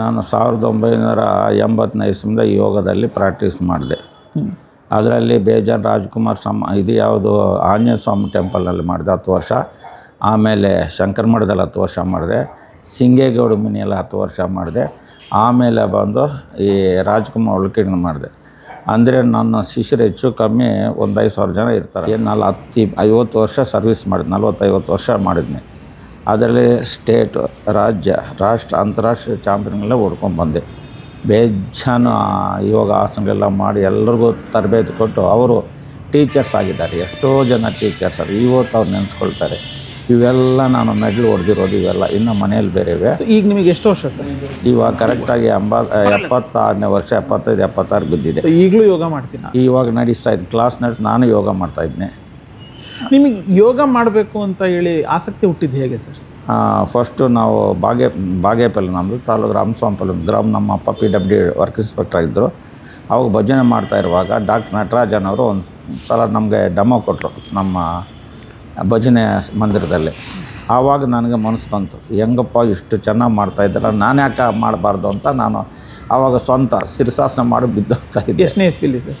ನಾನು ಸಾವಿರದ ಒಂಬೈನೂರ ಎಂಬತ್ತನೇ ಯೋಗದಲ್ಲಿ ಪ್ರಾಕ್ಟೀಸ್ ಮಾಡಿದೆ. ಅದರಲ್ಲಿ ಬೇಜಾನ್ ರಾಜ್ಕುಮಾರ್ ಸಮ, ಇದು ಯಾವುದು ಆಂಜನೇಯ ಸ್ವಾಮಿ ಟೆಂಪಲಲ್ಲಿ ಮಾಡಿದೆ ಹತ್ತು ವರ್ಷ. ಆಮೇಲೆ ಶಂಕರ್ ಮಠದಲ್ಲಿ ಹತ್ತು ವರ್ಷ ಮಾಡಿದೆ. ಸಿಂಗೇಗೌಡ ಮನೆಯಲ್ಲಿ ಹತ್ತು ವರ್ಷ ಮಾಡಿದೆ. ಆಮೇಲೆ ಬಂದು ಈ ರಾಜ್ಕುಮಾರ್ ಉಳ್ಕಿಂಡ್ ಮಾಡಿದೆ. ಅಂದರೆ ನನ್ನ ಶಿಷ್ಯರು ಹೆಚ್ಚು ಕಮ್ಮಿ ಒಂದು ಐದು ಸಾವಿರ ಜನ ಇರ್ತಾರೆ. ಏನು ನಾನು ಹತ್ತು ಐವತ್ತು ವರ್ಷ ಸರ್ವಿಸ್ ಮಾಡಿದೆ, ನಲ್ವತ್ತೈವತ್ತು ವರ್ಷ ಮಾಡಿದ್ನಿ. ಅದರಲ್ಲಿ ಸ್ಟೇಟ್ ರಾಜ್ಯ ರಾಷ್ಟ್ರ ಅಂತಾರಾಷ್ಟ್ರೀಯ ಚಾಂಪಿಯನ್ಗಳೇ ಬಂದೆ. ಬೇಜಾನು ಯೋಗ ಆಸನಗಳೆಲ್ಲ ಮಾಡಿ ಎಲ್ರಿಗೂ ತರಬೇತಿ ಕೊಟ್ಟು ಅವರು ಟೀಚರ್ಸ್ ಆಗಿದ್ದಾರೆ. ಎಷ್ಟೋ ಜನ ಟೀಚರ್ಸ್ ಅದು ಇವತ್ತು ಅವ್ರು ನೆನೆಸ್ಕೊಳ್ತಾರೆ. ಇವೆಲ್ಲ ನಾನು ಮೆಡ್ಲ್ ಹೊಡೆದಿರೋದು ಇವೆಲ್ಲ ಇನ್ನು ಮನೆಯಲ್ಲಿ ಬೇರೆ ಇವೆ. ಈಗ ನಿಮಗೆ ಎಷ್ಟು ವರ್ಷ ಸರ್? ಇವಾಗ ಕರೆಕ್ಟಾಗಿ ಎಂಬ ಎಪ್ಪತ್ತಾರನೇ ವರ್ಷ ಎಪ್ಪತ್ತೈದು ಎಪ್ಪತ್ತಾರು ಬಿದ್ದಿದೆ. ಈಗಲೂ ಯೋಗ ಮಾಡ್ತೀನಿ ಇವಾಗ ನಡೆಸ್ತಾ ಇದ್ದೀನಿ ಕ್ಲಾಸ್ ನಡೆಸಿ ನಾನು ಯೋಗ ಮಾಡ್ತಾಯಿದ್ದೆ ನಿಮಗೆ ಯೋಗ ಮಾಡಬೇಕು ಅಂತ ಹೇಳಿ ಆಸಕ್ತಿ ಹುಟ್ಟಿದ್ದು ಹೇಗೆ ಸರ್? ಫಸ್ಟು ನಾವು ಬಾಗೆ ಬಾಗೇಪಲ್ಲಿ ನಮ್ಮದು ತಾಲೂಕು ರಾಮಸ್ವಾಮಪಲ್ಲಿ ಒಂದು ಗ್ರಾಮ ನಮ್ಮ ಅಪ್ಪ ಪಿ ಡಬ್ಲ್ಯೂ ವರ್ಕ್ ಇನ್ಸ್ಪೆಕ್ಟರ್ ಆಗಿದ್ದರು ಅವಾಗ ಭಜನೆ ಮಾಡ್ತಾ ಇರುವಾಗ ಡಾಕ್ಟರ್ ನಟರಾಜನ್ ಅವರು ಒಂದು ಸಲ ನಮಗೆ ಡೆಮೋ ಕೊಟ್ಟರು ನಮ್ಮ ಭಜನೆ ಮಂದಿರದಲ್ಲಿ. ಆವಾಗ ನನಗೆ ಮನಸ್ಸು ಬಂತು ಹೆಂಗಪ್ಪ ಇಷ್ಟು ಚೆನ್ನಾಗಿ ಮಾಡ್ತಾಯಿದ್ದಲ್ಲ ನಾನು ಯಾಕೆ ಮಾಡಬಾರ್ದು ಅಂತ ನಾನು ಆವಾಗ ಸ್ವಂತ ಶಿರಸಾಸನ ಮಾಡಿ ಬಿದ್ದೋಗ್ತಾ ಇದ್ದೆ. ಎಷ್ಟನೇ ಇಸ್ವಿಲಿ ಸರ್?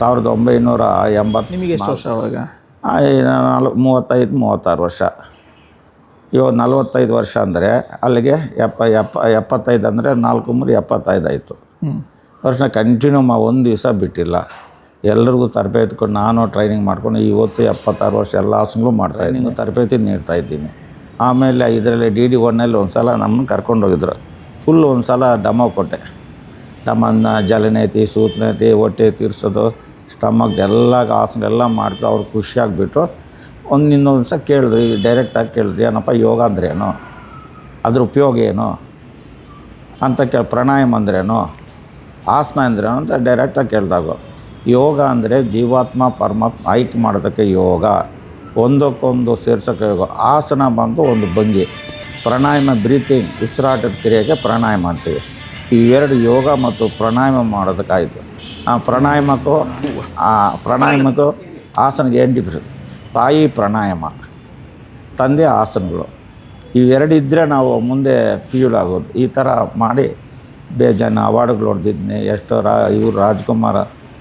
ಸಾವಿರದ ಒಂಬೈನೂರ ಎಂಬತ್ತು ನಿಮಗೆ ಎಷ್ಟು ವರ್ಷ ಅವಾಗ ಆ, ಈ ನಾಲ್ ಮೂವತ್ತೈದು ಮೂವತ್ತಾರು ವರ್ಷ. ಇವಾಗ ನಲವತ್ತೈದು ವರ್ಷ ಅಂದರೆ ಅಲ್ಲಿಗೆ ಎಪ್ಪ ಎಪ್ಪ ಎಪ್ಪತ್ತೈದು ಅಂದರೆ ನಾಲ್ಕು ಮೂರು ಎಪ್ಪತ್ತೈದು ಆಯಿತು. ವರ್ಷ ಕಂಟಿನ್ಯೂ ಮಾ ಒಂದು ದಿವಸ ಬಿಟ್ಟಿಲ್ಲ. ಎಲ್ಲರಿಗೂ ತರಬೇತಿ ಕೊಟ್ಟು ನಾನು ಟ್ರೈನಿಂಗ್ ಮಾಡ್ಕೊಂಡು ಇವತ್ತು ಎಪ್ಪತ್ತಾರು ವರ್ಷ ಎಲ್ಲ ಆಸನಗಳು ಮಾಡ್ತಾಯಿದ್ದೀನಿ ತರಬೇತಿ ನೀಡ್ತಾ ಇದ್ದೀನಿ. ಆಮೇಲೆ ಇದರಲ್ಲಿ ಡಿ ಡಿ ಒನ್ನಲ್ಲಿ ಒಂದು ಸಲ ನಮ್ಮನ್ನು ಕರ್ಕೊಂಡೋಗಿದ್ರು ಫುಲ್ ಒಂದು ಸಲ ಡಮೋ ಕೊಟ್ಟೆ. ಡಮನ್ನ ಜಲನೇತಿ ಸೂತ್ನೇತಿ ಹೊಟ್ಟೆ ತೀರ್ಸೋದು ಸ್ಟಮಕ್ ಎಲ್ಲ ಆಸನ ಎಲ್ಲ ಮಾಡಿಬಿಟ್ಟು ಅವ್ರು ಖುಷಿಯಾಗಿಬಿಟ್ಟು ಒಂದು ಇನ್ನೊಂದು ಸಹ ಕೇಳಿದ್ರು ಡೈರೆಕ್ಟಾಗಿ ಕೇಳಿದ್ರಿ ಏನಪ್ಪ ಯೋಗ ಅಂದ್ರೇನು ಅದ್ರ ಉಪಯೋಗ ಏನು? ಅಂತ ಕೇ ಪ್ರಾಣಾಯಾಮ ಅಂದ್ರೇನು ಆಸನ ಅಂದ್ರೇನು ಅಂತ ಡೈರೆಕ್ಟಾಗಿ ಕೇಳಿದಾಗ, ಯೋಗ ಅಂದರೆ ಜೀವಾತ್ಮ ಪರಮಾತ್ಮ ಆಯ್ಕೆ ಮಾಡೋದಕ್ಕೆ ಯೋಗ, ಒಂದಕ್ಕೊಂದು ಸೇರ್ಸೋಕ್ಕೆ ಯೋಗ, ಆಸನ ಬಂದು ಒಂದು ಭಂಗಿ, ಪ್ರಾಣಾಯಾಮ ಬ್ರೀತಿಂಗ್ ಉಸಿರಾಟದ ಕ್ರಿಯೆಗೆ ಪ್ರಾಣಾಯಾಮ ಅಂತೀವಿ. ಇವೆರಡು ಯೋಗ ಮತ್ತು ಪ್ರಾಣಾಯಾಮ ಮಾಡೋದಕ್ಕಾಯಿತು. ಆ ಪ್ರಾಣಾಯಾಮಕ್ಕೂ ಆ ಪ್ರಾಣಾಯಾಮಕ್ಕೂ ಆಸನಕ್ಕೆ ಏನು ಡಿಫ್ರೆನ್ಸ್ ತಾಯಿ ಪ್ರಾಣಾಯಾಮ ತಂದೆ ಆಸನಗಳು ಇವೆರಡು ಇದ್ದರೆ ನಾವು ಮುಂದೆ ಆಗೋದು. ಈ ಥರ ಮಾಡಿ ಬೇಜಾನ ಅವಾರ್ಡ್ಗಳು ಹೊಡೆದಿದ್ನಿ ಎಷ್ಟೋ ರಾ ಇವರು ರಾಜ್ಕುಮಾರ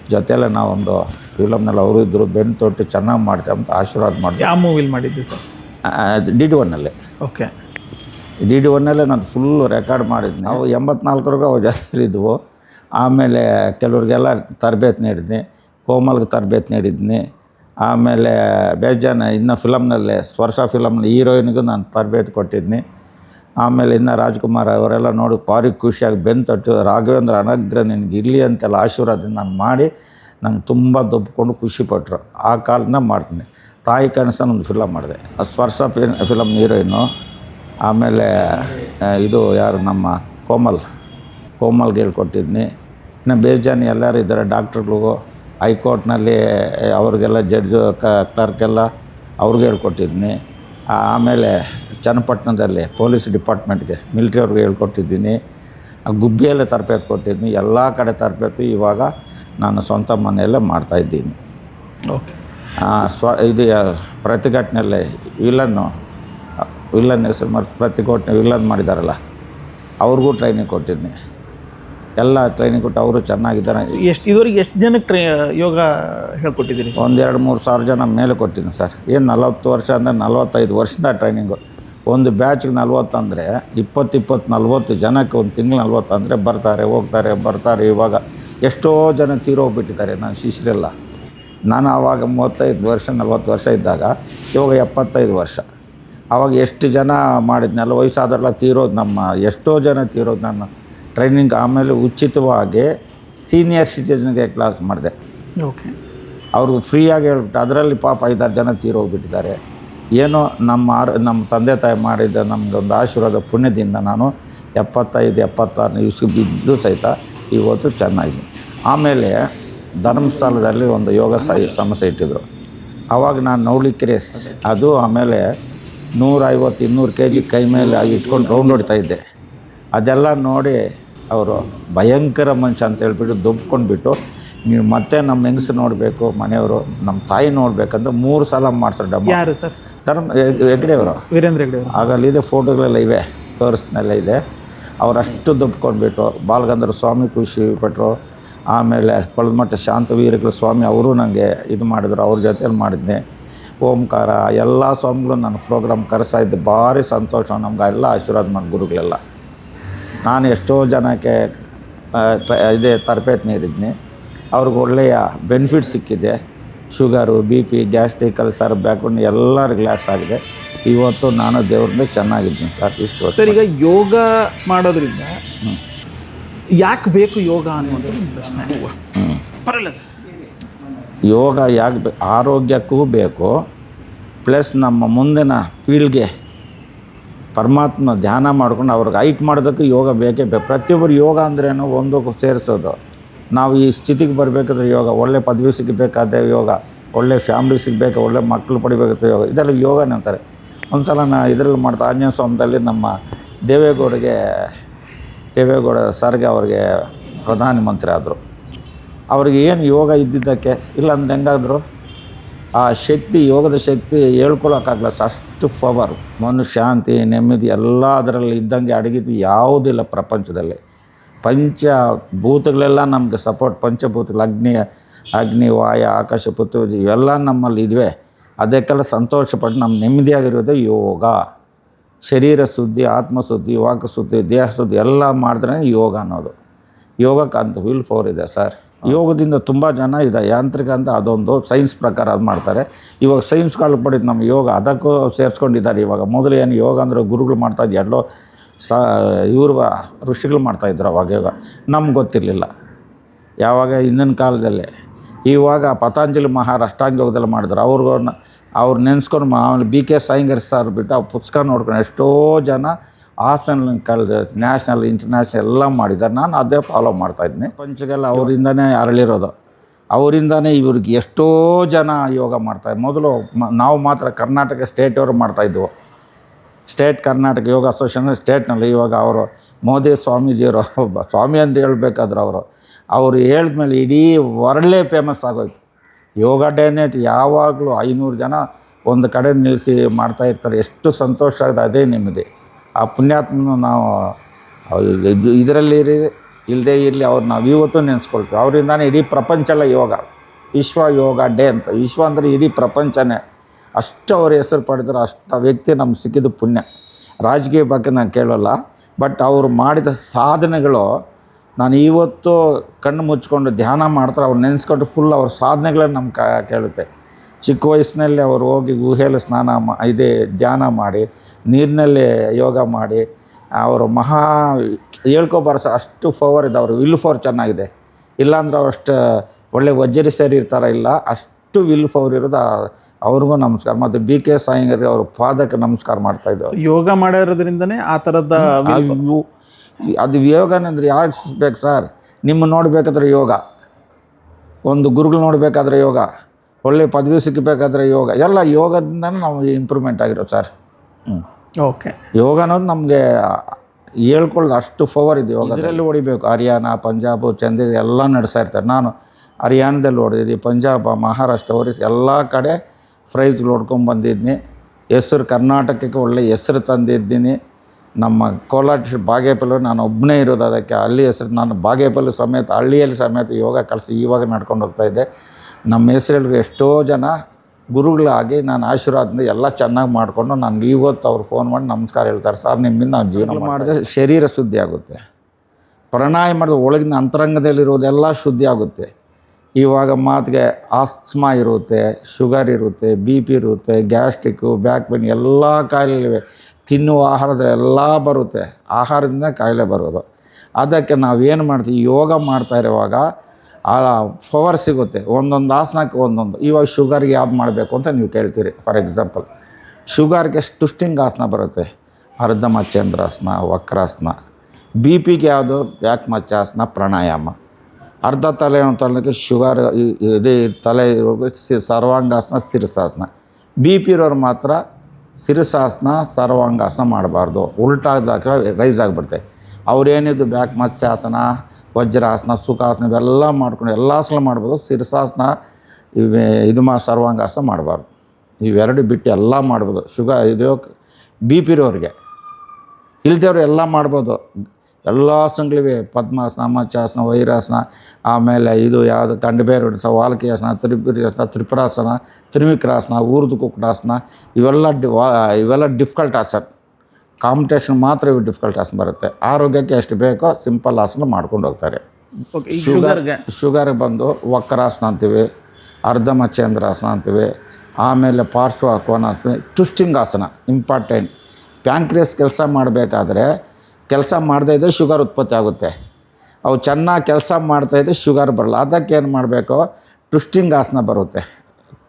ಜೊತೆಲ್ಲ ನಾವೊಂದು ಫಿಲಮ್ನಲ್ಲಿ ಅವರು ಇದ್ದರು ಬೆನ್ನು ತೊಟ್ಟು ಚೆನ್ನಾಗಿ ಮಾಡ್ತೇವೆ ಅಂತ ಆಶೀರ್ವಾದ ಮಾಡ್ತೀವಿ ಯಾವ ಮೂವಿಲಿ ಮಾಡಿದ್ದೆ ಸರ್? ಡಿ ಡಿ ಒನ್ನಲ್ಲಿ. ಓಕೆ. ಡಿ ಡಿ ಒನ್ನಲ್ಲೇ ನಾನು ಫುಲ್ಲು ರೆಕಾರ್ಡ್ ಮಾಡಿದ್ದೆ. ನಾವು ಎಂಬತ್ನಾಲ್ಕರೆಗೂ ಅವು ಜಾಸ್ತಿ ಇದ್ವು ಆಮೇಲೆ ಕೆಲವ್ರಿಗೆಲ್ಲ ತರಬೇತಿ ನೀಡಿದ್ನಿ, ಕೋಮಲ್ಗೆ ತರಬೇತಿ ನೀಡಿದ್ನಿ. ಆಮೇಲೆ ಬೇಜಾನ ಇನ್ನು ಫಿಲಮ್ನಲ್ಲಿ ಸ್ವರ್ಷ ಫಿಲಮ್ನ ಹೀರೋಯಿನ್ಗೂ ನಾನು ತರಬೇತಿ ಕೊಟ್ಟಿದ್ನಿ. ಆಮೇಲೆ ಇನ್ನು ರಾಜ್ಕುಮಾರ್ ಅವರೆಲ್ಲ ನೋಡಿ ಭಾರಿ ಖುಷಿಯಾಗಿ ಬೆನ್ ತಟ್ಟು ರಾಘವೇಂದ್ರ ಅನಗ್ರ ನಿನಗೆ ಇರಲಿ ಅಂತೆಲ್ಲ ಆಶೀರ್ವಾದ ನಾನು ಮಾಡಿ ನಂಗೆ ತುಂಬ ದೊಬ್ಕೊಂಡು ಖುಷಿಪಟ್ಟರು ಆ ಕಾಲದಿಂದ ಮಾಡ್ತೀನಿ. ತಾಯಿ ಕನಸ ಒಂದು ಫಿಲಮ್ ಮಾಡಿದೆ. ಆ ಸ್ಪರ್ಶ ಫಿಲಮ್ ಹೀರೋಯಿನು ಆಮೇಲೆ ಇದು ಯಾರು ನಮ್ಮ ಕೋಮಲ್? ಕೋಮಲ್ಗೆ ಹೇಳ್ಕೊಟ್ಟಿದ್ನಿ ಇನ್ನು ಬೇಜಾನ್ ಎಲ್ಲರೂ ಇದ್ದಾರೆ ಡಾಕ್ಟ್ರುಗಳಿಗೂ. ಹೈಕೋರ್ಟ್ನಲ್ಲಿ ಅವ್ರಿಗೆಲ್ಲ ಜಡ್ಜು ಕ್ಲರ್ಕೆಲ್ಲ ಅವ್ರಿಗೆ ಹೇಳ್ಕೊಟ್ಟಿದ್ದೀನಿ ಆಮೇಲೆ ಚನ್ನಪಟ್ಟಣದಲ್ಲಿ ಪೊಲೀಸ್ ಡಿಪಾರ್ಟ್ಮೆಂಟ್ಗೆ ಮಿಲ್ಟ್ರಿ ಅವ್ರಿಗೆ ಹೇಳ್ಕೊಟ್ಟಿದ್ದೀನಿ. ಆ ಗುಬ್ಬಿಯಲ್ಲೇ ತರಬೇತಿ ಕೊಟ್ಟಿದ್ದೀನಿ ಎಲ್ಲ ಕಡೆ ತರಬೇತಿ ಇವಾಗ ನಾನು ಸ್ವಂತ ಮನೆಯಲ್ಲೇ ಮಾಡ್ತಾಯಿದ್ದೀನಿ ಓಕೆ. ಸ್ವ ಇದು ಪ್ರತಿಘಟನೆಯಲ್ಲೇ ವಿಲನ್ನು ವಿಲನ್ ಹೆಸರು ಮಾಡಿ ಪ್ರತಿಘಟನೆ ವಿಲನ್ ಮಾಡಿದಾರಲ್ಲ ಅವ್ರಿಗೂ ಟ್ರೈನಿಂಗ್ ಕೊಟ್ಟಿದ್ದೀನಿ ಎಲ್ಲ ಟ್ರೈನಿಂಗ್ ಕೊಟ್ಟು ಅವರು ಚೆನ್ನಾಗಿದ್ದಾರೆ. ಎಷ್ಟು ಇದುವರೆಗೆ ಎಷ್ಟು ಜನಕ್ಕೆ ಟ್ರೈ ಯೋಗ ಹೇಳ್ಕೊಟ್ಟಿದ್ದೀರಿ ಒಂದೆರಡು ಮೂರು ಸಾವಿರ ಜನ ಮೇಲೆ ಕೊಟ್ಟಿದ್ದೀನಿ ಸರ್. ಏನು ನಲವತ್ತು ವರ್ಷ ಅಂದರೆ ನಲವತ್ತೈದು ವರ್ಷದ ಟ್ರೈನಿಂಗು ಒಂದು ಬ್ಯಾಚ್ಗೆ ನಲ್ವತ್ತು ಅಂದರೆ ಇಪ್ಪತ್ತು ಇಪ್ಪತ್ತು ನಲ್ವತ್ತು ಜನಕ್ಕೆ ಒಂದು ತಿಂಗಳು ನಲ್ವತ್ತು ಅಂದರೆ ಬರ್ತಾರೆ ಹೋಗ್ತಾರೆ ಬರ್ತಾರೆ ಇವಾಗ. ಎಷ್ಟೋ ಜನ ತೀರೋಗ್ಬಿಟ್ಟಿದ್ದಾರೆ ನನ್ನ ಶಿಷ್ಯರೆಲ್ಲ. ನಾನು ಆವಾಗ ಮೂವತ್ತೈದು ವರ್ಷ ನಲ್ವತ್ತು ವರ್ಷ ಇದ್ದಾಗ ಇವಾಗ ಎಪ್ಪತ್ತೈದು ವರ್ಷ. ಆವಾಗ ಎಷ್ಟು ಜನ ಮಾಡಿದ್ನಲ್ಲ ವಯಸ್ಸಾದ್ರೆಲ್ಲ ತೀರೋದು ನಮ್ಮ ಎಷ್ಟೋ ಜನ ತೀರೋದು ನಾನು ಟ್ರೈನಿಂಗ್ ಆಮೇಲೆ ಉಚಿತವಾಗಿ ಸೀನಿಯರ್ ಸಿಟಿಜನ್ಗೆ ಕ್ಲಾಸ್ ಮಾಡಿದೆ. ಓಕೆ. ಅವ್ರಿಗೆ ಫ್ರೀಯಾಗಿ ಹೇಳ್ಬಿಟ್ಟು ಅದರಲ್ಲಿ ಪಾಪ ಐದಾರು ಜನ ತೀರೋಗ್ಬಿಟ್ಟಿದ್ದಾರೆ. ಏನೋ ನಮ್ಮ ಆರ್ ನಮ್ಮ ತಂದೆ ತಾಯಿ ಮಾಡಿದ ನಮಗೊಂದು ಆಶೀರ್ವಾದ ಪುಣ್ಯದಿಂದ ನಾನು ಎಪ್ಪತ್ತೈದು ಎಪ್ಪತ್ತಾರು ಇಸು ಬಿದ್ದು ಸಹಿತ ಇವತ್ತು ಚೆನ್ನಾಗಿ ಆಮೇಲೆ ಧರ್ಮಸ್ಥಳದಲ್ಲಿ ಒಂದು ಯೋಗ ಸಾಯಿ ಸಮಸ್ಯೆ ಇಟ್ಟಿದ್ರು. ಆವಾಗ ನಾನು ನೌಲಿಕೆರೆ ಕ್ರೇಸ್ ಅದು ಆಮೇಲೆ ನೂರೈವತ್ತು ಇನ್ನೂರು ಕೆ ಜಿ ಕೈ ಮೇಲೆ ಇಟ್ಕೊಂಡು ರೌಂಡ್ ಹೊಡಿತಾ ಇದ್ದೆ. ಅದೆಲ್ಲ ನೋಡಿ ಅವರು ಭಯಂಕರ ಮನುಷ್ಯ ಅಂತ ಹೇಳ್ಬಿಟ್ಟು ದುಬ್ಕೊಂಡ್ಬಿಟ್ಟು ನೀವು ಮತ್ತೆ ನಮ್ಮ ಹೆಂಗಸು ನೋಡಬೇಕು ಮನೆಯವರು ನಮ್ಮ ತಾಯಿ ನೋಡ್ಬೇಕಂದ್ರೆ ಮೂರು ಸಲ ಮಾಡ್ತಾರೆ ಡಮ್ಮ ಯಾರು ಸರ್? ಧರ್ಮ ಹೆಗ್ಡೆಯವರು ವೀರೇಂದ್ರ ಹೆಗ್ಡೆ ಆಗಲ್ಲಿ ಆಗಲ್ಲಿದೆ ಫೋಟೋಗಳೆಲ್ಲ ಇವೆ ತೋರಿಸ್ನೆಲ್ಲ ಇದೆ. ಅವರಷ್ಟು ದುಬ್ಕೊಂಡ್ಬಿಟ್ಟು ಬಾಲಗಂಧರ್ವ ಸ್ವಾಮಿ ಖುಷಿ ಪಟ್ಟರು ಆಮೇಲೆ ಕೊಳದಮಟ್ಟ ಶಾಂತವೀರಗಳ ಸ್ವಾಮಿ ಅವರು ನನಗೆ ಇದು ಮಾಡಿದ್ರು ಅವ್ರ ಜೊತೇಲಿ ಮಾಡಿದ್ದೆ ಓಂಕಾರ ಎಲ್ಲ ಸ್ವಾಮಿಗಳು ನನ್ನ ಪ್ರೋಗ್ರಾಮ್ ಕರೆಸಾಯಿದ್ದು ಭಾರಿ ಸಂತೋಷ ನಮ್ಗೆ ಎಲ್ಲ ಆಶೀರ್ವಾದ ಮಾಡಿ ಗುರುಗಳೆಲ್ಲ. ನಾನು ಎಷ್ಟೋ ಜನಕ್ಕೆ ಇದೇ ತರಬೇತಿ ನೀಡಿದ್ನಿ. ಅವ್ರಿಗೆ ಒಳ್ಳೆಯ ಬೆನಿಫಿಟ್ ಸಿಕ್ಕಿದೆ. Sugar B P gastric ulcer background ಎಲ್ಲ ರಿಲ್ಯಾಕ್ಸ್ ಆಗಿದೆ. ಇವತ್ತು ನಾನು ದೇವ್ರಿಂದ ಚೆನ್ನಾಗಿದ್ದೀನಿ ಸರ್ ಇಷ್ಟು ಸರ್ ಈಗ ಯೋಗ ಮಾಡೋದ್ರಿಂದ. ಯಾಕೆ ಬೇಕು ಯೋಗ ಅನ್ನೋದು ಪ್ರಶ್ನೆ. ಸರ್. ಯೋಗ ಯಾಕೆ ಆರೋಗ್ಯಕ್ಕೂ ಬೇಕು. ಪ್ಲಸ್ ನಮ್ಮ ಮುಂದಿನ ಪೀಳಿಗೆ ಪರಮಾತ್ಮ ಧ್ಯಾನ ಮಾಡ್ಕೊಂಡು ಅವ್ರಿಗೆ ಐಕ್ ಮಾಡೋದಕ್ಕೆ ಯೋಗ ಬೇಕೇ ಬೇಕು. ಪ್ರತಿಯೊಬ್ಬರು ಯೋಗ ಅಂದ್ರೇನು ಒಂದಕ್ಕೂ ಸೇರಿಸೋದು. ನಾವು ಈ ಸ್ಥಿತಿಗೆ ಬರಬೇಕಾದ್ರೆ ಯೋಗ, ಒಳ್ಳೆ ಪದವಿ ಸಿಗಬೇಕಾದ ಯೋಗ, ಒಳ್ಳೆ ಫ್ಯಾಮ್ಲಿ ಸಿಗಬೇಕು, ಒಳ್ಳೆ ಮಕ್ಕಳು ಪಡಿಬೇಕಾದ ಯೋಗ, ಇದೆಲ್ಲ ಯೋಗನೇ ಅಂತಾರೆ. ಒಂದು ಸಲ ನಾ ಇದರಲ್ಲಿ ಮಾಡ್ತಾ, ಆಂಜನೇಯ ಸ್ವಾಮದಲ್ಲಿ ನಮ್ಮ ದೇವೇಗೌಡಗೆ, ದೇವೇಗೌಡ ಸರ್ಗೆ ಅವ್ರಿಗೆ ಪ್ರಧಾನಮಂತ್ರಿ ಆದರು. ಅವ್ರಿಗೆ ಏನು ಯೋಗ ಇದ್ದಿದ್ದಕ್ಕೆ, ಇಲ್ಲ ಅಂದ್ರೆ ಹೆಂಗಾದ್ರು ಆ ಶಕ್ತಿ, ಯೋಗದ ಶಕ್ತಿ ಹೇಳ್ಕೊಳಕ್ಕಾಗಲ್ಲ. ಅಷ್ಟು ಪವರ್ ಮನು ಶಾಂತಿ ನೆಮ್ಮದಿ ಎಲ್ಲ ಅದರಲ್ಲಿ ಇದ್ದಂಗೆ ಅಡಗಿದ್ದು ಯಾವುದಿಲ್ಲ ಪ್ರಪಂಚದಲ್ಲಿ. ಪಂಚ ಭೂತಗಳೆಲ್ಲ ನಮಗೆ ಸಪೋರ್ಟ್ ಪಂಚಭೂತಗಳು ಅಗ್ನಿ ಅಗ್ನಿ, ವಾಯು, ಆಕಾಶ ಪೃಥ್ವಿ ಇವೆಲ್ಲ ನಮ್ಮಲ್ಲಿ ಇದ್ವೆ. ಅದಕ್ಕೆಲ್ಲ ಸಂತೋಷಪಟ್ಟು ನಮ್ಮ ನೆಮ್ಮದಿಯಾಗಿರೋದು ಯೋಗ. ಶರೀರ ಶುದ್ಧಿ ಆತ್ಮಶುದ್ಧಿ ವಾಕ್ ಶುದ್ಧಿ, ದೇಹ ಶುದ್ಧಿ ಎಲ್ಲ ಮಾಡಿದ್ರೆ ಯೋಗ ಅನ್ನೋದು. ಯೋಗಕ್ಕೆ ಅಂತ ವಿಲ್ ಫೋರ್ ಇದೆ ಸರ್. ಯೋಗದಿಂದ ತುಂಬ ಜನ ಇದೆ. ಯಾಂತ್ರಿಕ ಅಂತ ಅದೊಂದು ಸೈನ್ಸ್ ಪ್ರಕಾರ ಅದು ಮಾಡ್ತಾರೆ. ಇವಾಗ ಸೈನ್ಸ್ ಪಡೆದು ನಮ್ಮ ಯೋಗ ಅದಕ್ಕೂ ಸೇರಿಸ್ಕೊಂಡಿದ್ದಾರೆ ಇವಾಗ. ಮೊದಲು ಏನು ಯೋಗ ಅಂದರೆ ಗುರುಗಳು ಮಾಡ್ತಾಯಿದ್ದು ಎಲ್ಲೋ ಸ ಇವರು ಋಷಿಗಳು ಮಾಡ್ತಾಯಿದ್ರು ಅವಾಗ ಯೋಗ ನಮ್ಗೆ ಗೊತ್ತಿರಲಿಲ್ಲ. ಯಾವಾಗ ಹಿಂದಿನ ಕಾಲದಲ್ಲಿ. ಇವಾಗ ಪತಾಂಜಲಿ ಮಹಾರ ಅಷ್ಟಾಂಗ ಯೋಗದಲ್ಲಿ ಮಾಡಿದ್ರು. ಅವ್ರಿಗೂ ಅವ್ರು ನೆನೆಸ್ಕೊಂಡು ಆಮೇಲೆ ಬಿ ಕೆ ಸಾಯಂಗರ್ ಸರ್ ಬಿಟ್ಟು ಆ ಪುಸ್ತಕ ನೋಡ್ಕೊಂಡು ಎಷ್ಟೋ ಜನ ಹಾಸನ ಕಳೆದ ನ್ಯಾಷನಲ್, ಇಂಟರ್ನ್ಯಾಷನಲ್ ಎಲ್ಲ ಮಾಡಿದ್ದಾರೆ. ನಾನು ಅದೇ ಫಾಲೋ ಮಾಡ್ತಾಯಿದ್ದೀನಿ ಪಂಚಗೆಲ್ಲ ಅವರಿಂದನೇ ಅರಳಿರೋದು. ಅವರಿಂದನೇ ಇವ್ರಿಗೆ ಎಷ್ಟೋ ಜನ ಯೋಗ ಮಾಡ್ತಾರೆ ಮೊದಲು ನಾವು ಮಾತ್ರ ಕರ್ನಾಟಕ ಸ್ಟೇಟವರು ಮಾಡ್ತಾಯಿದ್ವು ಸ್ಟೇಟ್ ಕರ್ನಾಟಕ ಯೋಗ ಅಸೋಸಿಯೇಷನ್ ಸ್ಟೇಟ್ನಲ್ಲಿ ಇವಾಗ ಅವರು ಮೋದಿ ಸ್ವಾಮೀಜಿಯವರು ಸ್ವಾಮಿ ಅಂತ ಹೇಳಬೇಕಾದ್ರೆ ಅವರು. ಅವರು ಹೇಳಿದ್ಮೇಲೆ ಇಡೀ ವರ್ಲ್ಡೇ ಫೇಮಸ್ ಆಗೋಯ್ತು. ಯೋಗ ಡೇನೇಟ್ ಯಾವಾಗಲೂ ಐನೂರು ಜನ ಒಂದು ಕಡೆ ನಿಲ್ಲಿಸಿ ಮಾಡ್ತಾ ಇರ್ತಾರೆ. ಎಷ್ಟು ಸಂತೋಷ ಆಗಿದೆ ಅದೇ ನೆಮ್ಮದಿ. ಆ ಪುಣ್ಯಾತ್ಮನ ನಾವು ಇದು ಇದರಲ್ಲಿ ಇರಿ ಇಲ್ಲದೆ ಇರಲಿ ಅವ್ರು ನಾವು ಇವತ್ತು ನೆನೆಸ್ಕೊಳ್ತೀವಿ. ಅವರಿಂದಾನೇ ಇಡೀ ಪ್ರಪಂಚಲ್ಲ ಯೋಗ. ವಿಶ್ವ ಯೋಗ ಡೇ ಅಂತ. ವಿಶ್ವ ಅಂದರೆ ಇಡೀ ಪ್ರಪಂಚನೇ. ಅಷ್ಟು ಅವ್ರ ಹೆಸರು ಪಡೆದ್ರೆ ಅಷ್ಟು ವ್ಯಕ್ತಿ ನಮ್ಗೆ ಸಿಕ್ಕಿದ್ದು ಪುಣ್ಯ. ರಾಜಕೀಯ ಬಗ್ಗೆ ನಾನು ಕೇಳೋಲ್ಲ, ಬಟ್ ಅವರು ಮಾಡಿದ ಸಾಧನೆಗಳು ನಾನು ಇವತ್ತು ಕಣ್ಣು ಮುಚ್ಕೊಂಡು ಧ್ಯಾನ ಮಾಡ್ತಾರೆ, ಅವ್ರು ನೆನೆಸ್ಕೊಂಡು ಫುಲ್ ಅವ್ರ ಸಾಧನೆಗಳನ್ನ ನಮ್ಮ ಕ, ಕೇಳುತ್ತೆ. ಚಿಕ್ಕ ವಯಸ್ಸಿನಲ್ಲಿ ಅವರು ಹೋಗಿ ಗುಹೆಯಲ್ಲಿ ಸ್ನಾನ ಮಾ, ಇದೇ ಧ್ಯಾನ ಮಾಡಿ ನೀರಿನಲ್ಲಿ ಯೋಗ ಮಾಡಿ ಅವರು ಮಹಾ ಹೇಳ್ಕೊಬಾರ್ಸ ಅಷ್ಟು ಪವರ್ ಇದೆ ಅವರು ವಿಲ್ ಪವರ್ ಚೆನ್ನಾಗಿದೆ. ಇಲ್ಲಾಂದ್ರೆ ಅವ್ರು ಅಷ್ಟು ಒಳ್ಳೆ ವಜ್ಜರಿ ಸೇರಿ ಇರ್ತಾರ ಇಲ್ಲ ಅಷ್ಟು ವಿಲ್ ಪವರ್ ಇರೋದು ಅವ್ರಿಗೂ ನಮಸ್ಕಾರ. ಮತ್ತು ಬಿ ಕೆ ಸಾಯಿಂಗರಿ ಅವ್ರ ಪಾದಕ್ಕೆ ನಮಸ್ಕಾರ ಮಾಡ್ತಾ ಇದ್ದಾರೆ. ಯೋಗ ಮಾಡಿರೋದ್ರಿಂದನೇ ಆ ಥರದ ಅದು ಯೋಗನಂದ್ರೆ ಯಾರು ಬೇಕು ಸರ್? ನಿಮ್ಮ ನೋಡಬೇಕಾದ್ರೆ ಯೋಗ. ಒಂದು ಗುರುಗಳು ನೋಡಬೇಕಾದ್ರೆ ಯೋಗ. ಒಳ್ಳೆ ಪದವಿ ಸಿಕ್ಕಬೇಕಾದ್ರೆ ಯೋಗ. ಎಲ್ಲ ಯೋಗದಿಂದ ನಾವು ಇಂಪ್ರೂವ್ಮೆಂಟ್ ಆಗಿರೋದು ಸರ್. ಓಕೆ ಯೋಗ ಅನ್ನೋದು ನಮಗೆ ಹೇಳ್ಕೊಳ್ಳೋದು ಅಷ್ಟು ಫವರ್ ಇದೆ. ಯೋಗ ಇದರಲ್ಲಿ ಹೊಡಿಬೇಕು ಹರಿಯಾಣ ಪಂಜಾಬ್ ಚಂಡೀಗಢ ಎಲ್ಲ ನಡೆಸ್ತಾ ಇರ್ತಾರೆ. ನಾನು ಹರಿಯಾಣದಲ್ಲಿ ಹೊಡೆದಿದ್ದೆ ಪಂಜಾಬ್ ಮಹಾರಾಷ್ಟ್ರ ಒರಿಸ್ ಎಲ್ಲ ಕಡೆ ಪ್ರೈಸ್ಗಳು ಹೊಡ್ಕೊಂಡು ಬಂದಿದ್ದೀನಿ ಹೆಸರು ಕರ್ನಾಟಕಕ್ಕೆ ಒಳ್ಳೆ ಹೆಸರು ತಂದಿದ್ದೀನಿ. ನಮ್ಮ ಕೋಲಾಟ ಬಾಗೇಪಲ್ಲು ನಾನು ಒಬ್ಬನೇ ಇರೋದು ಅದಕ್ಕೆ ಅಲ್ಲಿ ಹೆಸರು. ನಾನು ಬಾಗೇಪಲ್ಲು ಸಮೇತ ಹಳ್ಳಿಯಲ್ಲಿ ಸಮೇತ ಯೋಗ ಕಳಿಸಿ ಇವಾಗ ನಡ್ಕೊಂಡು ಹೋಗ್ತಾ ಇದ್ದೆ. ನಮ್ಮ ಹೆಸರಲ್ಲಿ ಎಷ್ಟೋ ಜನ ಗುರುಗಳಾಗಿ ನಾನು ಆಶೀರ್ವಾದದಿಂದ ಎಲ್ಲ ಚೆನ್ನಾಗಿ ಮಾಡಿಕೊಂಡು ನನಗೆ ಇವತ್ತು ಅವ್ರು ಫೋನ್ ಮಾಡಿ ನಮಸ್ಕಾರ ಹೇಳ್ತಾರೆ. ಸರ್ ನಿಮ್ಮಿಂದ ನಾವು ಜೀವನ ಮಾಡಿದ್ರೆ ಶರೀರ ಶುದ್ಧಿ ಆಗುತ್ತೆ. ಪ್ರಾಣಾಯಾಮ ಮಾಡಿದ್ರೆ ಒಳಗಿನ ಅಂತರಂಗದಲ್ಲಿರೋದೆಲ್ಲ ಶುದ್ಧಿ ಆಗುತ್ತೆ. ಇವಾಗ ಮಾತಿಗೆ ಆಸ್ಮಾ ಇರುತ್ತೆ ಶುಗರ್ ಇರುತ್ತೆ ಬಿ ಪಿ ಇರುತ್ತೆ ಗ್ಯಾಸ್ಟ್ರಿಕ್ಕು ಬ್ಯಾಕ್ ಪೇನ್ ಎಲ್ಲ ಕಾಯಿಲೆಗಳಿವೆ. ತಿನ್ನುವ ಆಹಾರದಲ್ಲೆಲ್ಲ ಬರುತ್ತೆ. ಆಹಾರದಿಂದ ಕಾಯಿಲೆ ಬರೋದು. ಅದಕ್ಕೆ ನಾವೇನು ಮಾಡ್ತೀವಿ? ಯೋಗ ಮಾಡ್ತಾ ಇರುವಾಗ ಆ ಪವರ್ ಸಿಗುತ್ತೆ. ಒಂದೊಂದು ಆಸನಕ್ಕೆ ಒಂದೊಂದು. ಇವಾಗ ಶುಗರ್ಗೆ ಯಾವ್ದು ಮಾಡಬೇಕು ಅಂತ ನೀವು ಕೇಳ್ತೀರಿ. ಫಾರ್ ಎಕ್ಸಾಂಪಲ್ ಶುಗರ್ಗೆ ಟುಸ್ಟಿಂಗ್ ಆಸನ ಬರುತ್ತೆ? ಅರ್ಧ ಮಚ್ಚೇಂದ್ರಾಸನ ವಕ್ರಾಸನ ಬಿ ಪಿಗೆ ಯಾವುದು? ಬ್ಯಾಕ್ ಮಚ್ಚಾಸನ ಪ್ರಾಣಾಯಾಮ. ಅರ್ಧ ತಲೆ ತಲೆಗೆ ಶುಗರ್ ಇದೇ ತಲೆ ಸರ್ವಾಂಗಾಸನ ಶಿರಸಾಸನ ಬಿ ಪಿ ಇರೋರು ಮಾತ್ರ ಶಿರಸಾಸನ ಸರ್ವಾಂಗಾಸನ ಮಾಡಬಾರ್ದು. ಉಲ್ಟಾದಾಗ ರೈಸ್ ಆಗಿಬಿಡುತ್ತೆ. ಅವ್ರೇನಿದ್ದು ಬ್ಯಾಕ್ ಮತ್ಸ್ಯಾಸನ ವಜ್ರಾಸನ, ಸುಖಾಸನ ಇವೆಲ್ಲ ಮಾಡ್ಕೊಂಡು ಎಲ್ಲ ಆಸನ ಮಾಡ್ಬೋದು. ಶಿರಸಾಸನ ಇವೇ ಇದು ಮಾ ಸರ್ವಾಂಗಾಸನ ಮಾಡಬಾರ್ದು. ಇವೆರಡು ಬಿಟ್ಟು ಎಲ್ಲ ಮಾಡ್ಬೋದು. ಶುಗ ಇದು ಬಿ ಪಿ ಇರೋರಿಗೆ. ಇಲ್ದೇವ್ರು ಎಲ್ಲ ಮಾಡ್ಬೋದು. ಎಲ್ಲ ಆಸನಗಳಿವೆ ಪದ್ಮಾಸನ ಮಚ್ಚಾಸನ ವೈರಾಸನ, ಆಮೇಲೆ ಇದು ಯಾವುದು ಕಂಡಬೇರುಡಿಸ ತ್ರಿಪುರಿ ತ್ರಿಪುರಾಸನ ತ್ರಿಪುರಾಸನ ತ್ರಿವಿಕ್ರಾಸನ ಊರ್ದು ಕುಕ್ಕಡಾಸನ ಇವೆಲ್ಲ ಡಿ ಇವೆಲ್ಲ ಡಿಫಿಕಲ್ಟ್ ಆಸನ ಕಾಂಪಿಟೇಷನ್ ಮಾತ್ರ ಇವು ಡಿಫಿಕಲ್ಟ್ ಆಸನ ಬರುತ್ತೆ. ಆರೋಗ್ಯಕ್ಕೆ ಎಷ್ಟು ಬೇಕೋ ಸಿಂಪಲ್ ಆಸನ ಮಾಡ್ಕೊಂಡು ಹೋಗ್ತಾರೆ. ಈ ಶುಗರ್ಗೆ ಶುಗರ್ ಬಂದು ವಕ್ರಾಸನ ಅಂತೀವಿ ಅರ್ಧ ಮಚ್ಚೇಂದ್ರಾಸನ ಅಂತೀವಿ ಆಮೇಲೆ ಪಾರ್ಶ್ವ ಕೋನಾಸನ ಟ್ವಿಸ್ಟಿಂಗ್ ಆಸನ ಇಂಪಾರ್ಟೆಂಟ್ ಪ್ಯಾಂಕ್ರಿಯಸ್ ಕೆಲಸ ಮಾಡಬೇಕಾದ್ರೆ ಕೆಲಸ ಮಾಡದೇ ಇದ್ದರೆ ಶುಗರ್ ಉತ್ಪತ್ತಿ ಆಗುತ್ತೆ. ಅವು ಚೆನ್ನಾಗಿ ಕೆಲಸ ಮಾಡ್ತಾ ಇದ್ದರೆ ಶುಗರ್ ಬರಲ್ಲ. ಅದಕ್ಕೆ ಏನು ಮಾಡಬೇಕು? ಟ್ವಿಸ್ಟಿಂಗ್ ಆಸನ ಬರುತ್ತೆ.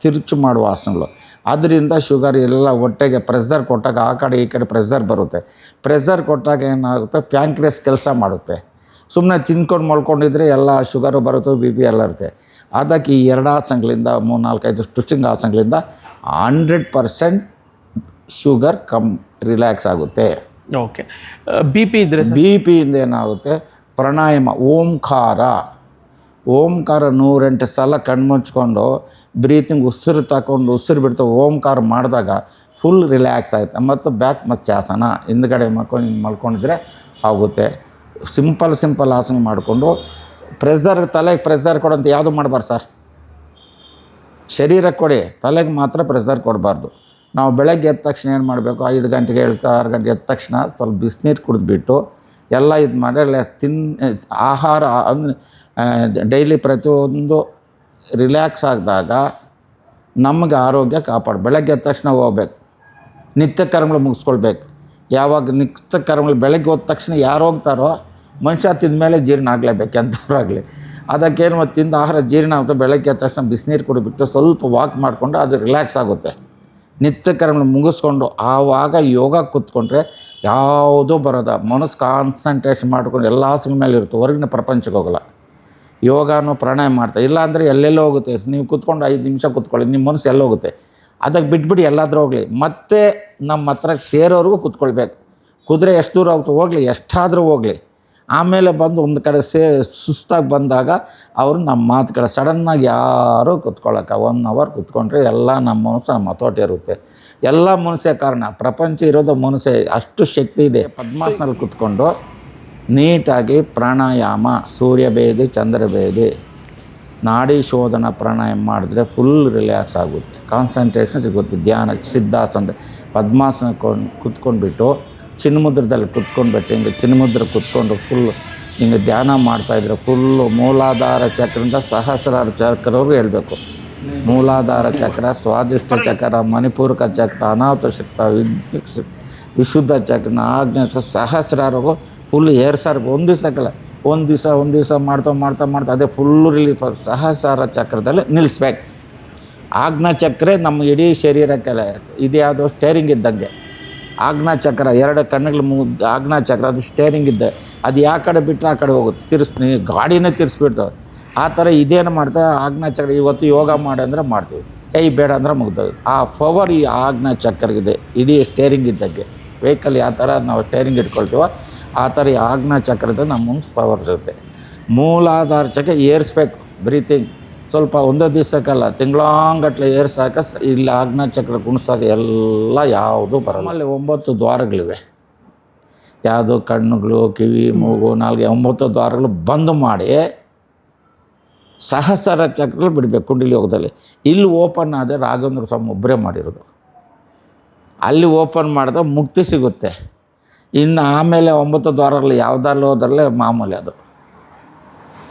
ತಿರುಚು ಮಾಡುವ ಆಸನಗಳು. ಅದರಿಂದ ಶುಗರ್ ಎಲ್ಲ ಹೊಟ್ಟೆಗೆ ಪ್ರೆಸರ್ ಕೊಟ್ಟಾಗ ಆ ಕಡೆ ಈ ಕಡೆ ಪ್ರೆಸರ್ ಬರುತ್ತೆ. ಪ್ರೆಸರ್ ಕೊಟ್ಟಾಗ ಏನಾಗುತ್ತೆ? ಪ್ಯಾಂಕ್ರಿಯಸ್ ಕೆಲಸ ಮಾಡುತ್ತೆ. ಸುಮ್ಮನೆ ತಿನ್ಕೊಂಡು ಮಲ್ಕೊಂಡಿದ್ರೆ ಎಲ್ಲ ಶುಗರು ಬರುತ್ತೆ ಬಿ ಪಿ ಎಲ್ಲ ಇರುತ್ತೆ. ಅದಕ್ಕೆ ಈ ಎರಡು ಆಸನಗಳಿಂದ ಮೂರು ನಾಲ್ಕೈದು twisting ಆಸನಗಳಿಂದ hundred percent sugar come relax ಆಗುತ್ತೆ. ಓಕೆ ಬಿ ಪಿ ಇದ್ರೆ ಬಿ ಪಿಯಿಂದ ಏನಾಗುತ್ತೆ? ಪ್ರಾಣಾಯಾಮ ಓಂಕಾರ. ಓಂಕಾರ ನೂರೆಂಟು ಸಲ ಕಣ್ಮುಚ್ಕೊಂಡು ಬ್ರೀತಿಂಗ್ ಉಸಿರು ತಗೊಂಡು ಉಸಿರು ಬಿಡ್ತಾ ಓಂಕಾರ ಮಾಡಿದಾಗ ಫುಲ್ ರಿಲ್ಯಾಕ್ಸ್ ಆಯಿತು ಮತ್ತು ಬ್ಯಾಕ್ ಮತ್ಸ್ಯಾಸನ ಹಿಂದ್ಗಡೆ ಮಲ್ಕೊಂಡು ಹಿಂಗೆ ಮಲ್ಕೊಂಡಿದ್ರೆ ಆಗುತ್ತೆ. ಸಿಂಪಲ್ ಸಿಂಪಲ್ ಆಸನ ಮಾಡಿಕೊಂಡು ಪ್ರೆಸರ್ ತಲೆಗೆ ಪ್ರೆಷರ್ ಕೊಡೋಂತ ಯಾವುದು ಮಾಡಬಾರ್ದು ಸರ್ ಶರೀರಕ್ಕೆ ಕೊಡಿ. ತಲೆಗೆ ಮಾತ್ರ ಪ್ರೆಸರ್ ಕೊಡಬಾರ್ದು. ನಾವು ಬೆಳಗ್ಗೆ ಎದ್ದ ತಕ್ಷಣ ಏನು ಮಾಡಬೇಕು? ಐದು ಗಂಟೆಗೆ ಹೇಳ್ತಾರೆ ಆರು ಗಂಟೆಗೆ ಎದ್ದ ತಕ್ಷಣ ಸ್ವಲ್ಪ ಬಿಸಿನೀರು ಕುಡಿದ್ಬಿಟ್ಟು ಎಲ್ಲ ಇದು ಮಾಡಿ ತಿನ್, ಆಹಾರ ಡೈಲಿ ಪ್ರತಿಯೊಂದು ರಿಲ್ಯಾಕ್ಸ್ ಆಗಿದಾಗ ನಮಗೆ ಆರೋಗ್ಯ ಕಾಪಾಡು ಬೆಳಗ್ಗೆ ಎದ್ದ ತಕ್ಷಣ ಹೋಗ್ಬೇಕು. ನಿತ್ಯ ಕರ್ಮಗಳು ಮುಗಿಸ್ಕೊಳ್ಬೇಕು. ಯಾವಾಗ ನಿತ್ಯ ಕರ್ಮಗಳು ಬೆಳಗ್ಗೆ ಹೋದ ತಕ್ಷಣ ಯಾರು ಹೋಗ್ತಾರೋ ಮನುಷ್ಯ ತಿಂದ ಮೇಲೆ ಜೀರ್ಣ ಆಗಲೇಬೇಕು, ಎಂಥವ್ರಾಗಲಿ. ಅದಕ್ಕೇನು ತಿಂದ ಆಹಾರ ಜೀರ್ಣ ಆಗುತ್ತೆ. ಬೆಳಗ್ಗೆ ಎದ್ದ ತಕ್ಷಣ ಬಿಸಿನೀರು ಕುಡಿಬಿಟ್ಟು ಸ್ವಲ್ಪ ವಾಕ್ ಮಾಡಿಕೊಂಡು ಅದು ರಿಲ್ಯಾಕ್ಸ್ ಆಗುತ್ತೆ. ನಿತ್ಯ ಕರ್ಮಗಳು ಮುಗಿಸ್ಕೊಂಡು ಆವಾಗ ಯೋಗ ಕೂತ್ಕೊಂಡ್ರೆ ಯಾವುದೂ ಬರೋದ ಮನಸ್ಸು ಕಾನ್ಸಂಟ್ರೇಷನ್ ಮಾಡ್ಕೊಂಡು ಎಲ್ಲ ಸಿನಿಮೇಲೆ ಮೇಲೆ ಇರುತ್ತೆ. ಹೊರಗಿನ ಪ್ರಪಂಚಕ್ಕೆ ಹೋಗಲ್ಲ. ಯೋಗನೂ ಪ್ರಾಣಾಯಾಮ ಮಾಡ್ತಾ ಇಲ್ಲ ಅಂದರೆ ಎಲ್ಲೆಲ್ಲೋ ಹೋಗುತ್ತೆ. ನೀವು ಕೂತ್ಕೊಂಡು ಐದು ನಿಮಿಷ ಕೂತ್ಕೊಳ್ಳಿ ನಿಮ್ಮ ಮನಸ್ಸು ಎಲ್ಲ ಹೋಗುತ್ತೆ. ಅದಕ್ಕೆ ಬಿಟ್ಬಿಟ್ಟು ಎಲ್ಲಾದರೂ ಹೋಗಲಿ. ಮತ್ತೆ ನಮ್ಮ ಹತ್ರ ಸೇರೋರಿಗೂ ಕೂತ್ಕೊಳ್ಬೇಕು. ಕುದುರೆ ಎಷ್ಟು ದೂರ ಹೋಗ್ತು ಹೋಗಲಿ ಎಷ್ಟಾದರೂ ಹೋಗಲಿ. ಆಮೇಲೆ ಬಂದು ಒಂದು ಕಡೆ ಸೇ ಸುಸ್ತಾಗಿ ಬಂದಾಗ ಅವರು ನಮ್ಮ ಮಾತು ಕಡೆ ಸಡನ್ನಾಗಿ ಯಾರೂ ಕೂತ್ಕೊಳ್ಳೋಕೆ ಒನ್ ಅವರ್ ಕೂತ್ಕೊಂಡ್ರೆ ಎಲ್ಲ ನಮ್ಮ ಮನಸ್ಸು ನಮ್ಮ ಹತೋಟಿ ಇರುತ್ತೆ. ಎಲ್ಲ ಮನಸ್ಸೇ ಕಾರಣ. ಪ್ರಪಂಚ ಇರೋದು ಮನಸ್ಸೇ. ಅಷ್ಟು ಶಕ್ತಿ ಇದೆ. ಪದ್ಮಾಸನಲ್ಲಿ ಕೂತ್ಕೊಂಡು ನೀಟಾಗಿ ಪ್ರಾಣಾಯಾಮ, ಸೂರ್ಯಭೇದಿ, ಚಂದ್ರಭೇದಿ, ನಾಡಿ ಶೋಧನ ಪ್ರಾಣಾಯಾಮ ಮಾಡಿದ್ರೆ ಫುಲ್ ರಿಲ್ಯಾಕ್ಸ್ ಆಗುತ್ತೆ. ಕಾನ್ಸಂಟ್ರೇಷನ್ ಸಿಗುತ್ತೆ, ಧ್ಯಾನ, ಸಿದ್ಧಾಸನ, ಪದ್ಮಾಸನ ಕೊಂಡು ಕುತ್ಕೊಂಡ್ಬಿಟ್ಟು, ಚಿನ್ಮುದ್ರದಲ್ಲಿ ಕುತ್ಕೊಂಡ್ಬಿಟ್ಟು, ಹಿಂಗೆ ಚಿನ್ಮುದ್ರ ಕುತ್ಕೊಂಡು ಫುಲ್ ಹಿಂಗೆ ಧ್ಯಾನ ಮಾಡ್ತಾಯಿದ್ರೆ ಫುಲ್ಲು ಮೂಲಾಧಾರ ಚಕ್ರದಿಂದ ಸಹಸ್ರಾರು ಚಕ್ರವ್ರು ಹೇಳಬೇಕು. ಮೂಲಾಧಾರ ಚಕ್ರ, ಸ್ವಾದಿಷ್ಟ ಚಕ್ರ, ಮಣಿಪೂರ್ಕ ಚಕ್ರ, ಅನಾಥ ಶಕ್ತ ವಿದ್ಯುತ್ ವಿಶುದ್ಧ ಚಕ್ರ ಆಜ್ಞೆ ಸಹಸ್ರಾರಿಗೂ ಫುಲ್ ಸಾರ್ ಒಂದು ದಿವಸಕ್ಕಲ್ಲ ಒಂದು ದಿವಸ ಒಂದು ದಿವಸ ಮಾಡ್ತಾ ಮಾಡ್ತಾ ಮಾಡ್ತಾ ಅದೇ ಫುಲ್ಲು ರಿಲೀಫ್ ಸಹಸ್ರಾರ ಚಕ್ರದಲ್ಲಿ ನಿಲ್ಲಿಸ್ಬೇಕು ಚಕ್ರ ನಮ್ಮ ಇಡೀ ಶರೀರಕ್ಕೆಲ್ಲ ಇದು ಯಾವುದೋ ಸ್ಟೇರಿಂಗ್ ಇದ್ದಂಗೆ ಚಕ್ರ, ಎರಡು ಕಣ್ಣುಗಳು ಮು, ಆಜ್ಞಾ ಚಕ್ರ, ಅದು ಸ್ಟೇರಿಂಗ್ ಇದ್ದೆ. ಅದು ಯಾವ ಕಡೆ ಬಿಟ್ಟರೆ ಆ ಕಡೆ ಹೋಗುತ್ತೆ. ತಿರ್ಸ್ ಗಾಡಿನೇ ತಿರ್ಸ್ಬಿಡ್ತು ಆ ಥರ ಇದೇನು ಮಾಡ್ತಾ ಚಕ್ರ, ಇವತ್ತು ಯೋಗ ಮಾಡಿ ಅಂದರೆ ಮಾಡ್ತೀವಿ. ಏಯ್ ಬೇಡ ಅಂದ್ರೆ ಮುಗ್ದೋದು ಆ ಪವರ್ ಈ ಚಕ್ರಗಿದೆ. ಇಡೀ ಸ್ಟೇರಿಂಗ್ ಇದ್ದಂಗೆ. ವೆಹಿಕಲ್ ಯಾವ ಥರ ನಾವು ಸ್ಟೇರಿಂಗ್ ಇಟ್ಕೊಳ್ತೀವೋ ಆ ಥರ ಆಜ್ಞಾ ಚಕ್ರದ ನಮ್ಮ ಮುಂದೆ ಪವರ್ ಮೂಲಾಧಾರ ಚಕ್ರ ಏರಿಸ್ಬೇಕು ಬ್ರೀತಿಂಗ್ ಸ್ವಲ್ಪ ಒಂದೇ ದಿವಸಕ್ಕಲ್ಲ, ತಿಂಗಳಾಂಗಟ್ಲೆ ಏರ್ಸಾಕ ಇಲ್ಲಿ ಆಜ್ಞಾ ಚಕ್ರ ಕುಣಿಸಾಕ ಎಲ್ಲ ಯಾವುದು ಬರಲ್ಲ. ಅಲ್ಲಿ ಒಂಬತ್ತು ದ್ವಾರಗಳಿವೆ. ಯಾವುದು ಕಣ್ಣುಗಳು, ಕಿವಿ, ಮೂಗು, ನಾಲ್ಗೆ, ಒಂಬತ್ತು ದ್ವಾರಗಳು ಬಂದ್ ಮಾಡಿ ಸಹಸ್ರ ಚಕ್ರಗಳು ಬಿಡಬೇಕು ಕುಂಡಲಿ ಯೋಗದಲ್ಲಿ. ಇಲ್ಲಿ ಓಪನ್ ಆದರೆ ರಾಘವೇಂದ್ರ ಸ್ವಾಮಿ ಒಬ್ಬರೇ ಮಾಡಿರೋದು. ಅಲ್ಲಿ ಓಪನ್ ಮಾಡಿದ್ರೆ ಮುಕ್ತಿ ಸಿಗುತ್ತೆ. ಇನ್ನು ಆಮೇಲೆ ಒಂಬತ್ತು ದ್ವಾರಗಳು ಯಾವುದ್ರಲ್ಲಿ ಹೋದ್ರಲ್ಲೇ ಮಾಮೂಲಿ ಅದು.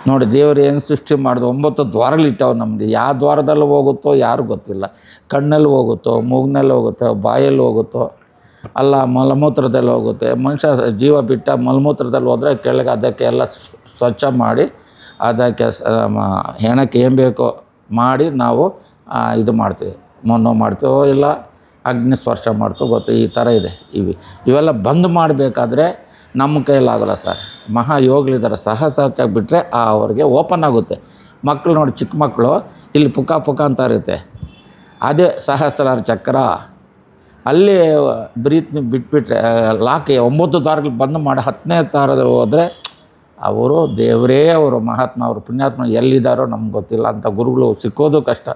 ನೋಡಿ ದೇವರು ಏನು ಸೃಷ್ಟಿ ಮಾಡಿದ ಒಂಬತ್ತು ದ್ವಾರಗಳು ಇಟ್ಟಾವೆ ನಮಗೆ. ಯಾವ ದ್ವಾರದಲ್ಲಿ ಹೋಗುತ್ತೋ ಯಾರು ಗೊತ್ತಿಲ್ಲ. ಕಣ್ಣಲ್ಲಿ ಹೋಗುತ್ತೋ, ಮೂಗ್ನಲ್ಲಿ ಹೋಗುತ್ತೋ, ಬಾಯಲ್ಲಿ ಹೋಗುತ್ತೋ, ಅಲ್ಲ ಮಲಮೂತ್ರದಲ್ಲಿ ಹೋಗುತ್ತೆ. ಮನುಷ್ಯ ಜೀವ ಬಿಟ್ಟ ಮಲಮೂತ್ರದಲ್ಲಿ ಹೋದರೆ ಕೆಳಗೆ ಅದಕ್ಕೆ ಎಲ್ಲ ಸ್ವ- ಸ್ವಚ್ಛ ಮಾಡಿ ಅದಕ್ಕೆ ಹೆಣಕ್ಕೆ ಏನು ಬೇಕೋ ಮಾಡಿ ನಾವು ಇದು ಮಾಡ್ತೀವಿ. ಮೊನ್ನೋ ಮಾಡ್ತೀವೋ ಇಲ್ಲ ಅಗ್ನಿ ಸ್ಪರ್ಶ ಮಾಡ್ತು, ಗೊತ್ತು, ಈ ಥರ ಇದೆ. ಇವು, ಇವೆಲ್ಲ ಬಂದ್ ಮಾಡಬೇಕಾದ್ರೆ ನಮ್ಮ ಕೈಲಾಗಲ್ಲ ಸರ್. ಮಹಾ ಯೋಗಲಿದ್ದಾರೆ ಸಹಸಾಚಾಗ ಬಿಟ್ಟರೆ ಆ ಅವ್ರಿಗೆ ಓಪನ್ ಆಗುತ್ತೆ. ಮಕ್ಕಳು ನೋಡಿ, ಚಿಕ್ಕ ಮಕ್ಕಳು ಇಲ್ಲಿ ಪುಕ್ಕ ಪುಕ್ಕ ಅಂತ ಇರುತ್ತೆ ಅದೇ ಸಹಸ್ರಾರ ಚಕ್ರ. ಅಲ್ಲಿ ಬ್ರೀತ್ ಬಿಟ್ಬಿಟ್ರೆ ಲಾಕ್ ಒಂಬತ್ತು ತಾರಗಳು ಬಂದ್ ಮಾಡಿ ಹತ್ತನೇ ತಾರದಲ್ಲಿ ಹೋದರೆ ಅವರು ದೇವರೇ, ಅವರು ಮಹಾತ್ಮ, ಅವರು ಪುಣ್ಯಾತ್ಮ ಎಲ್ಲಿದ್ದಾರೋ ನಮ್ಗೆ ಗೊತ್ತಿಲ್ಲ. ಅಂತ ಗುರುಗಳು ಸಿಕ್ಕೋದು ಕಷ್ಟ.